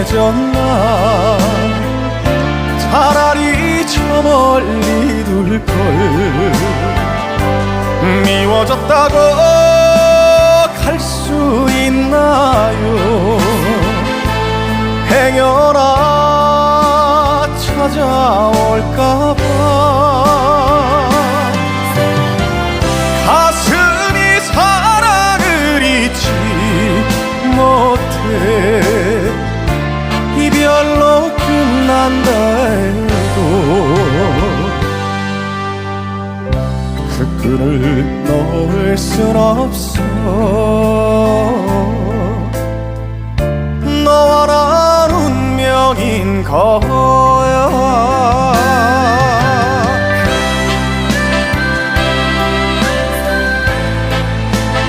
헤어졌나? 차라리 저 멀리 둘걸. 미워졌다고 갈 수 있나요? 행여나 찾아올까봐. 가슴이 사랑을 잊지 못해 이별로 끝난다 해도 그 끈을 놓을 순 없어. 너와 난 운명인 걸